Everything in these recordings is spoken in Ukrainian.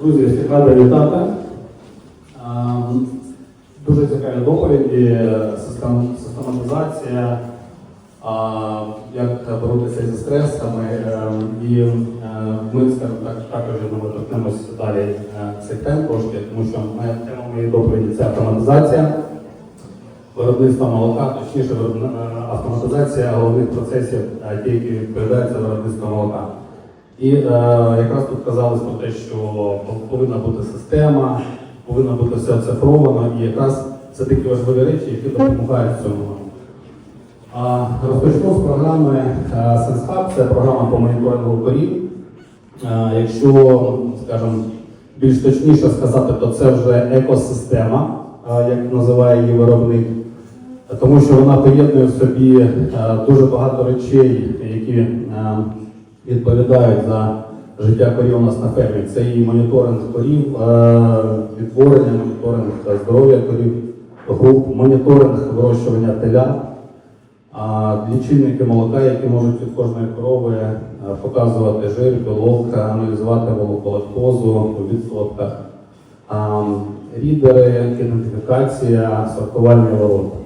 Друзі, всіх радий вітати. Дуже цікаві доповіді, систематизація, як боротися зі стресами. е, І е, ми, також торкнемося далі е, цих тем трошки, тому що тема моєї доповіді це автоматизація виробництва молока, точніше е, автоматизація головних процесів, е, які відповідають виробництво молока. І е, якраз тут казалось про те, що повинна бути система, повинно бути все оцифровано, і якраз це такі важливі речі, які допомагають в цьому. Розпочну з програми е, SenseHub, це програма по моніторингу корів. Е, Якщо, скажімо, більш точніше сказати, то це вже екосистема, е, як називає її виробник, тому що вона поєднує в собі е, дуже багато речей, які е, відповідають за життя корів у нас на фермі. Це і моніторинг корів, е, відтворення, моніторинг здоров'я корів, груп, моніторинг вирощування теля, лічильники молока, які можуть від кожної корови е, показувати жир, білок, аналізувати молоколактозу у відсотках, рідери, ідентифікація, сортувальні ворота.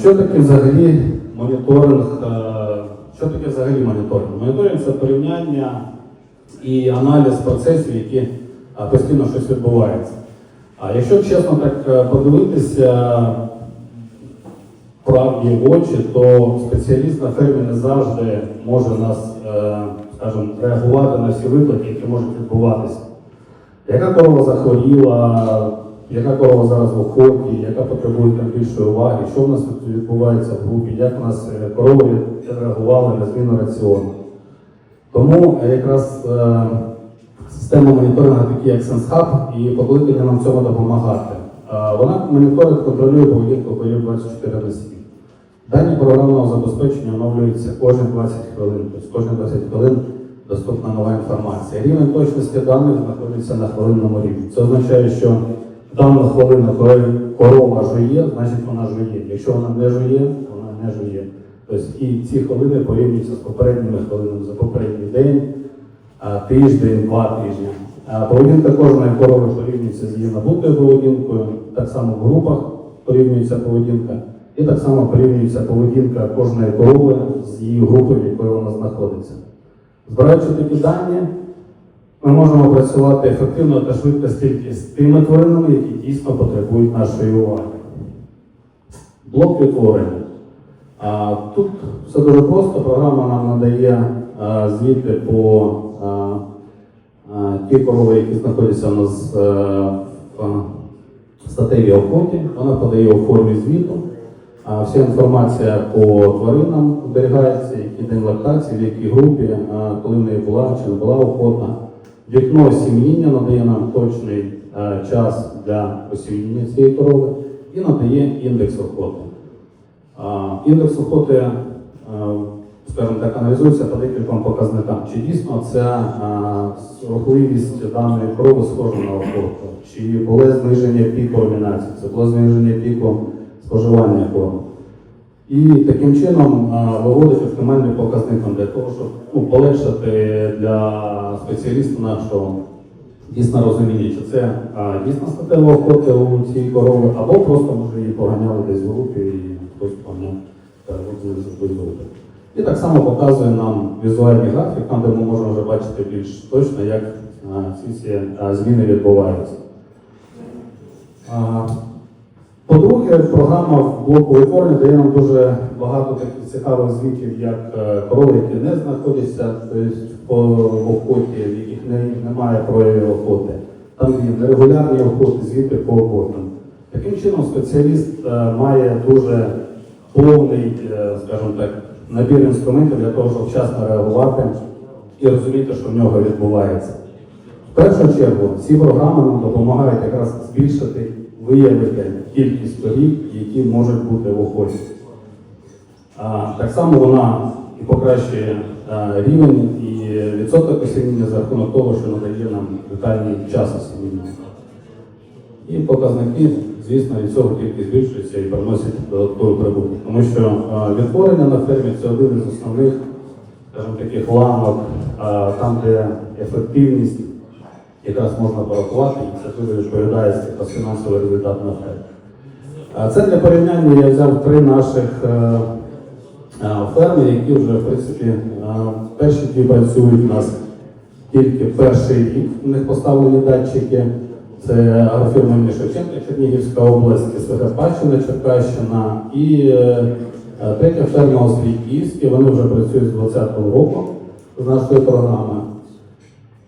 Що таке взагалі моніторинг? Е, Що таке взагалі моніторинг? Моніторинг це порівняння і аналіз процесів, які постійно щось відбувається. А якщо чесно так е, подивитися правді в очі, то спеціаліст на фермі не завжди може нас, е, скажімо, реагувати на всі виклики, які можуть відбуватися. Яка корова захворіла, яка корова зараз в охоті, яка потребує там більшої уваги, що в нас тут відбувається в групі, як у нас е, корови реагували на зміну раціону. Тому е, якраз е, система моніторингу, такі як SenseHub, і покликання нам цьому допомагати. Е, Вона моніторить, контролює поведінку корів 24 на 7. Дані програмного забезпечення оновлюються кожні 20 хвилин, тобто кожні 20 хвилин доступна нова інформація. Рівень точності даних знаходиться на хвилинному рівні. Це означає, що дану хвилину, коли корова жує, значить вона жує. Якщо вона не жує, вона не жує. Тобто і ці хвилини порівнюються з попередніми хвилинами за попередній день, тиждень, два тижні. Поведінка кожної корови порівнюється з її набутою поведінкою, так само в групах порівнюється поведінка, і так само порівнюється поведінка кожної корови з її групою, в якої вона знаходиться. Збираючи такі дані, ми можемо працювати ефективно та швидко тільки з тими тваринами, які дійсно потребують нашої уваги. Блок відтворення. Тут все дуже просто. Програма нам надає звіти по ті корови, які знаходяться у нас е, в статевій охоті. Вона подає у формі звіту. Вся інформація по тваринам зберігається, який день лактації, в якій групі, коли в неї була чи не була охота. Вікно осім'їння надає нам точний е, час для осім'їння цієї корови і надає індекс охоти. Індекс охоти, е, скажімо так, аналізується по декільком показникам. Чи дійсно ця е, рухливість даної корови схожа на охоту? Чи було зниження піку румінації, це було зниження піку споживання корму? І таким чином е, виводити оптимальний показник для того, щоб ну, полегшити для спеціаліста нашого дійсно розуміння, чи це а, дійсно статева охота у цієї корови, або просто може її поганяли десь в групі і хтось поганяв переводили з групи. І так само показує нам візуальний графік, там де ми можемо вже бачити більш точно, як а, ці всі а, зміни відбуваються. А, По-друге, програма в блоку відтворення дає нам дуже багато таких цікавих звітів, як е, корови, які не знаходяться в охоті, в яких немає проявів охоти. Там є нерегулярні охоти, звіти по охотам. Таким чином, спеціаліст е, має дуже повний, е, скажімо так, набір інструментів для того, щоб вчасно реагувати і розуміти, що в нього відбувається. В першу чергу ці програми нам допомагають якраз збільшити, виявити кількість корів, які можуть бути в охоті. А, Так само вона і покращує а, рівень і відсоток осіння за рахунок того, що надає нам детальний час осіння. І показники, звісно, від цього тільки збільшуються і приносять додатковий прибуток. Тому що а, відтворення на фермі це один із основних, скажімо, таких ламок а, там, де ефективність якраз можна порахувати, і дуже відповідає фінансовий результат на фермі. Це для порівняння я взяв три наших е, е, ферми, які вже в принципі е, перші дві працюють у нас тільки перший рік. У них поставлені датчики. Це агрофірма імені Шевченка, Чернігівська область, Святопаччина, Черкащина і третя ферма Освітівська. Вони вже працюють з 2020 року з нашої програми.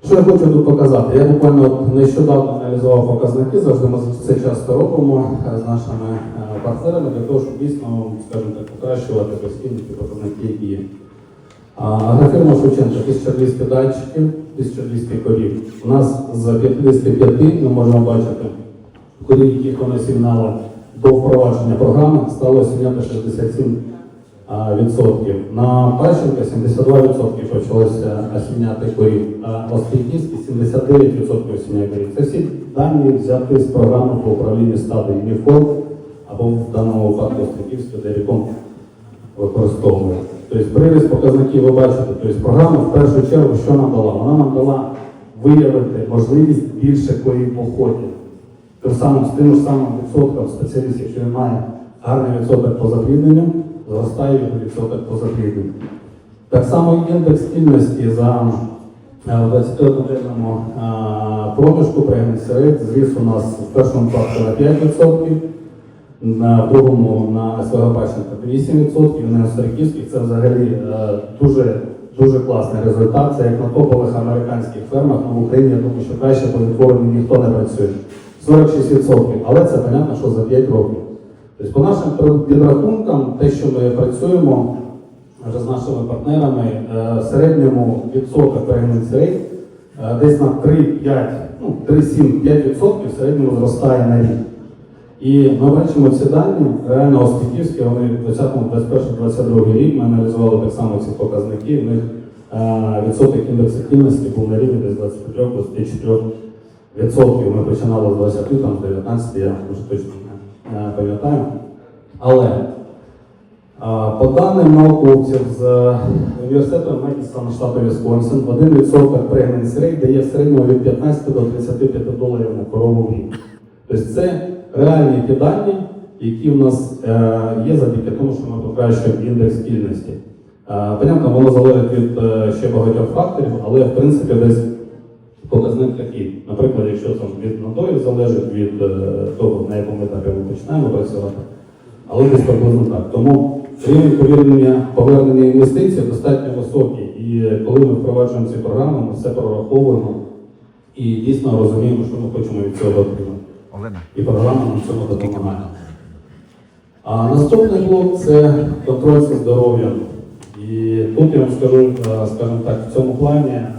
Що я хочу тут показати? Я буквально нещодавно аналізував показники, завжди ми це часто робимо е, з нашими е, партнерами для того, щоб дійсно, скажімо так, покращувати постійно ті показники, які є. А, Агрофірма Шевченка 1200 датчиків, 1200 корів. У нас з 55 ми можемо бачити корів, яких вони сигнали до впровадження програми, стало сіняти 67 а, відсотків. На Пащенка 72 відсотки почалося осінняти корів, а Оскільківський 79 відсотків осіння корів. Це всі дані взяти з програми по управлінню стадії Міфон або в даному випадку Оскільківський, де ріком використовує. Тобто приріст показників ви бачите. Тобто програма в першу чергу що нам дала? Вона нам дала виявити можливість більше корів походів. Тим самим, з тим ж самим відсотком спеціаліст, якщо він має гарний відсоток по заплідненню, зростає відсоток по заплідненню. Так само індекс стільності за е, 21-денному проміжку прегнеться рейд зріс у нас в першому кварталі на 5%, на другому на СВГ Пащенка 8%, на Стариківських це взагалі е, дуже, дуже класний результат. Це як на топових американських фермах, але в Україні я думаю, що краще по відтворенню ніхто не працює. 46%, але це понятно, що за 5 років. Тобто, по нашим підрахункам, те, що ми працюємо вже з нашими партнерами, е, в середньому відсоток перегнаний рейд е, десь на 3-5, ну 3-7-5% в середньому зростає на рік. І ми бачимо ці дані, реально Оскільківські, вони в 20-21-22 рік ми аналізували так само ці показники. У них е, відсоток індексактивності був на рівні десь 23-24 відсотків. Ми починали з 20, там з 19, я вже точно е, пам'ятаю. Але по даним науковців з університету Медісона штату Вісконсин, 1% pregnancy rate дає в середньому від 15 до 35 доларів на корову в рік. Тобто це реальні ті дані, які в нас е, є завдяки тому, що ми покращуємо індекс стільності. Е, понятно, воно залежить від е, ще багатьох факторів, але в принципі десь показник такий. Наприклад, якщо там від надою залежить від е, того, на якому етапі ми починаємо працювати, але десь приблизно так. Тому рівень повернення, повернення інвестицій достатньо високий. І коли ми впроваджуємо ці програми, ми все прораховуємо і дійсно розуміємо, що ми хочемо від цього отримати. І програма нам цьому допомагає. А наступний блок це контроль за здоров'ям. І тут я вам скажу, е, скажімо так, в цьому плані е,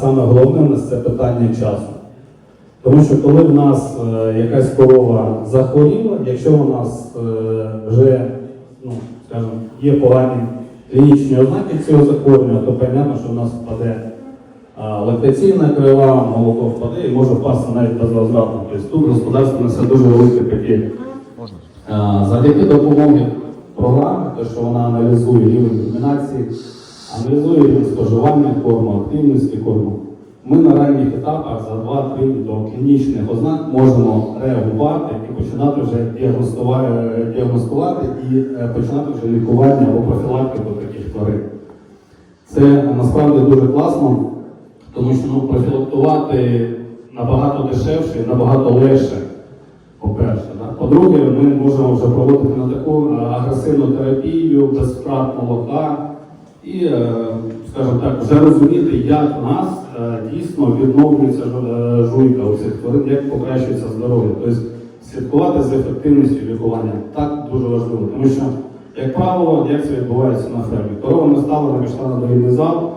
саме головне в нас це питання часу. Тому що коли в нас е, якась корова захворіла, якщо у нас е, вже ну, скажімо, є погані клінічні ознаки цього захворювання, то понятно, що в нас впаде лактаційна крива, молоко впаде і може впасти навіть безвозвратно. Тобто тут господарство несе дуже великий пакет. Завдяки допомоги програми, те, що вона аналізує рівень домінації, аналізує рівень споживання корму, активності корму, ми на ранніх етапах за 2-3 до клінічних ознак можемо реагувати і починати вже діагностувати, і е, починати вже лікування або профілактику таких тварин. Це насправді дуже класно, тому що ну, профілактувати набагато дешевше і набагато легше. По-перше, по-друге, ми можемо вже проводити на таку агресивну терапію без втрат молока і, е, скажімо так, вже розуміти, як в нас е, дійсно відновлюється е, жуйка у цих тварин, як покращується здоров'я. Тобто слідкувати за ефективністю лікування так дуже важливо, тому що, як правило, як це відбувається на фермі. Корова не пішла на доїдний зал,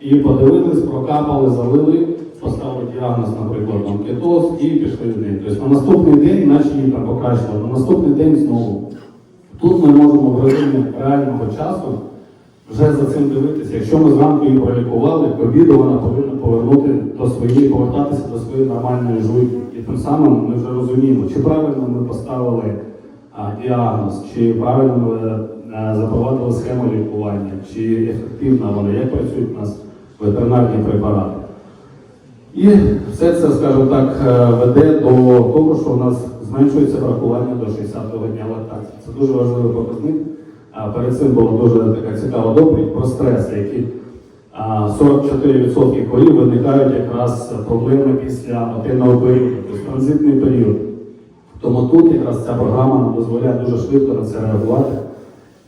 і подивились, прокапали, залили, поставили діагноз, наприклад, там і пішли в неї. Тобто на наступний день, наче їм там покращили, на наступний день знову. Тут ми можемо в режимі реального часу вже за цим дивитися. Якщо ми зранку її пролікували, к обіду вона повинна повернути до своєї, повертатися до своєї нормальної жуйки. І тим самим ми вже розуміємо, чи правильно ми поставили а, діагноз, чи правильно ми е, запровадили схему лікування, чи ефективна вона, як працюють у нас ветеринарні препарати. І все це, скажімо так, е, веде до того, що у нас зменшується бракування до 60-го дня лактації. Це дуже важливий показник. Перед цим була дуже така цікава доповідь про стреси, які 44% корів виникають якраз проблеми після отинного періоду, тобто транзитний період. Тому тут якраз ця програма дозволяє дуже швидко на це реагувати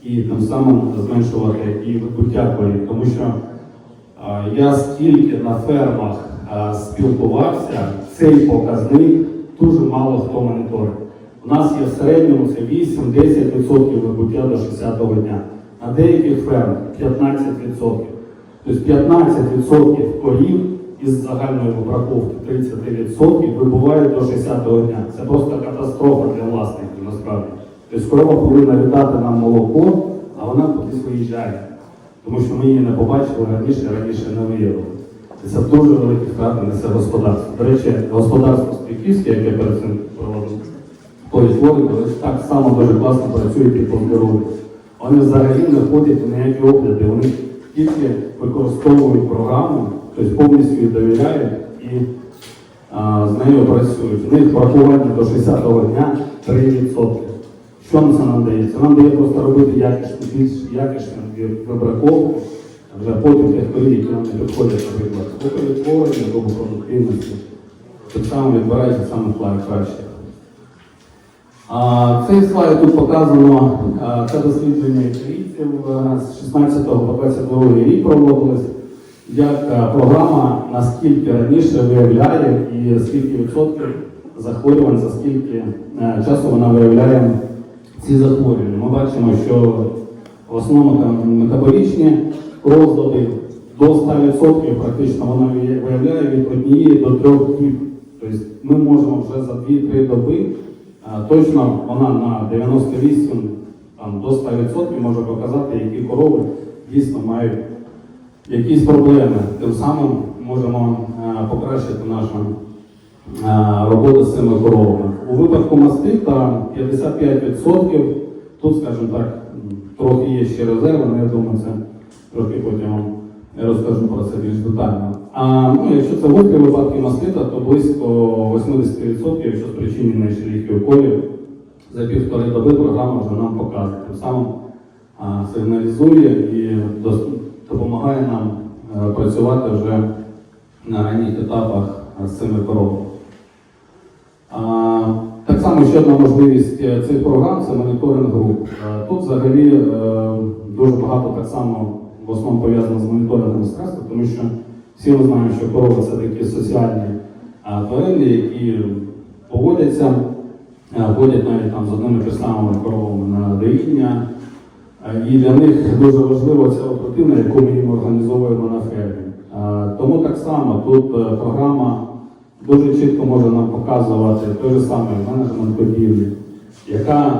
і тим самим зменшувати і вибуття корів. Тому що я стільки на фермах спілкувався, цей показник дуже мало хто моніторить. У нас є в середньому це 8-10% вибуття до 60-го дня. На деяких фермах 15%. Тобто 15% корів із загальної вибраковки 30% вибувають до 60-го дня. Це просто катастрофа для власників насправді. Тобто корова повинна віддати нам молоко, а вона кудись виїжджає. Тому що ми її не побачили раніше, раніше не виявили. І Це дуже великі втрати несе господарство. До речі, господарство Стріківське, яке перед цим проводив але так само дуже класно працюють і по. Вони взагалі не ходять в ніякі огляди, вони тільки використовують програму, тобто повністю їй довіряють і а, з нею працюють. У них врахування до 60-го дня 3%. Що це нам дає? Це нам дає просто робити якісну, більш якісну вибраковку, вже потім тих корів, які нам не підходять, наприклад, або перетворення, або продуктивності. Так само відбирається саме краще. Цей слайд тут показано, це дослідження італійців з 16 по 22 рік проводилось, як е, програма наскільки раніше виявляє і скільки відсотків захворювань, за скільки е, часу вона виявляє ці захворювання. Ми бачимо, що в основному там метаболічні розлади до 100% практично вона виявляє від однієї до трьох днів. Тобто ми можемо вже за 2-3 доби Точно вона на 98 там, до 100% може показати, які корови дійсно мають якісь проблеми. Тим самим можемо е, покращити нашу е, роботу з цими коровами. У випадку мастита 55%, тут, скажімо так, трохи є ще резерви, але я думаю, це трохи потім розкажу про це більш детально. А ну, якщо це гострі випадки мастита, то близько 80%, якщо спричинені шеліхів колів, за півтори доби програма вже нам показує. Тим самим а, сигналізує і допомагає нам е, працювати вже на ранніх етапах е, з цими коровами. Так само ще одна можливість е, цих програм це моніторинг груп. Тут взагалі дуже багато так само в основному пов'язано з моніторингом стресу, тому що всі ми знаємо, що корови це такі соціальні тварини, які поводяться, ходять навіть там з одними і самими коровами на доїння. І для них дуже важлива ця рутина, яку ми їм організовуємо на фермі. Тому так само тут е, програма дуже чітко може нам показувати той же самий менеджмент будівлі, яка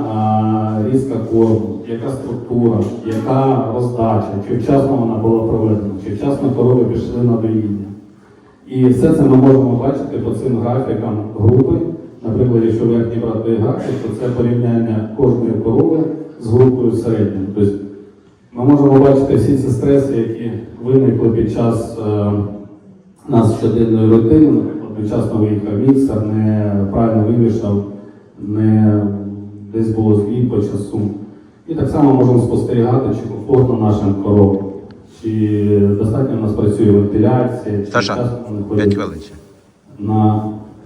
різка корму, яка структура, яка роздача, чи вчасно вона була проведена, чи вчасно корови пішли на доїння. І все це ми можемо бачити по цим графікам групи. Наприклад, якщо верхній брати графік, то це порівняння кожної корови з групою середньою. Тобто ми можемо бачити всі ці стреси, які виникли під час е, нас щоденної рутини, наприклад, невчасно виїхав міксер, неправильно вивішав, не десь було збій по часу. І так само можемо спостерігати, чи комфортно нашим коровам, чи достатньо у нас працює вентиляція, чи Саша, часто вони 5 ходять хвилин ще. на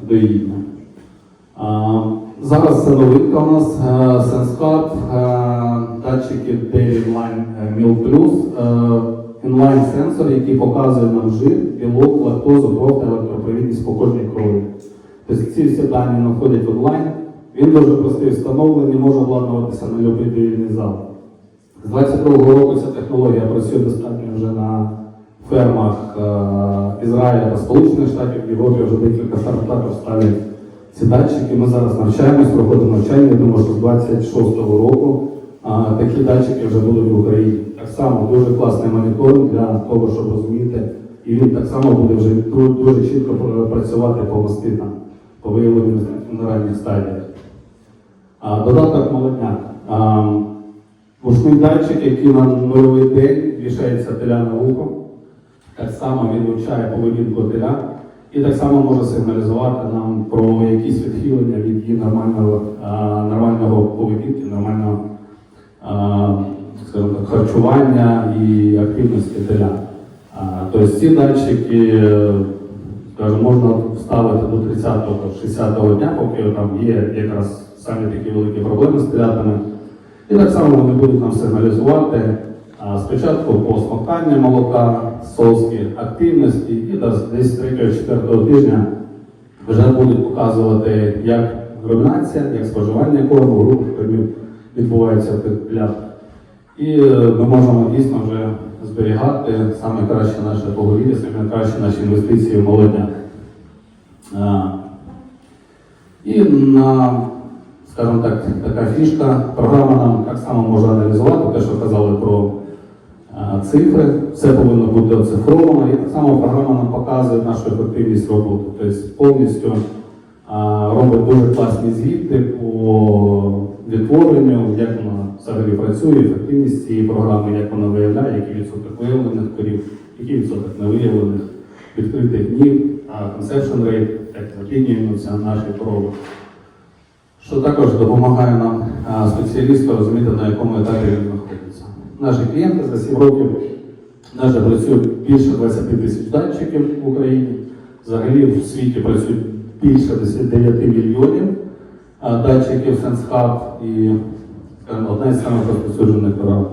доїння. А, Зараз це новинка у нас е, SenseCard, е, датчики Daily Inline е, Meal Plus, е, інлайн сенсор, який показує нам жир, білок, лактозу, кров та електропровідність по кожній крові. Тобто ці всі дані знаходять онлайн. Він дуже простий встановлений, може обладнуватися на будь-який зал. З 22-го року ця технологія працює достатньо вже на фермах е, Ізраїля та Сполучених Штатів, в Європі вже декілька також ставлять ці датчики. Ми зараз навчаємось, проходимо навчання. Я думаю, що з 26-го року а, такі датчики вже будуть в Україні. Так само дуже класний моніторинг для того, щоб розуміти. І він так само буде вже дуже чітко працювати по маститам, по виявленню на ранніх стадіях. Додаток молодняк. А, датчик, який на нульовий день вішається теля на вухо. так само він вивчає поведінку теля і так само може сигналізувати нам про якісь відхилення від її нормального, нормального поведінки, нормального скажімо так, харчування і активності теля. Тобто ці датчики, е, скажімо, можна вставити до 30-60 го дня, поки там є якраз самі такі великі проблеми з телятами. І так само вони будуть нам сигналізувати а, спочатку по смоктанню молока, соски, активності, і десь- десь 3-4 тижня вже будуть показувати, як румінація, як споживання корму, рух кормів відбувається в тих телятах. І е, ми можемо дійсно вже зберігати саме краще наше поголів'я, саме краще наші інвестиції в молодня. І на, скажімо так, така фішка, програма нам так само може аналізувати те, що казали про цифри, все повинно бути оцифровано, і так само програма нам показує нашу ефективність роботи. Тобто повністю робить дуже класні звіти по відтворенню, як вона взагалі працює, ефективність цієї програми, як вона виявляє, який відсоток виявлених корів, який відсоток невиявлених, відкритих днів, conception rate, як запліднюються наші корови. Що також допомагає нам а, спеціалісту розуміти, на якому етапі він знаходиться. Наші клієнти за 7 років наже працюють більше 20 тисяч датчиків в Україні. Взагалі в світі працюють більше 9 мільйонів а, датчиків SenseHub і одна із самих розповсюджених програм.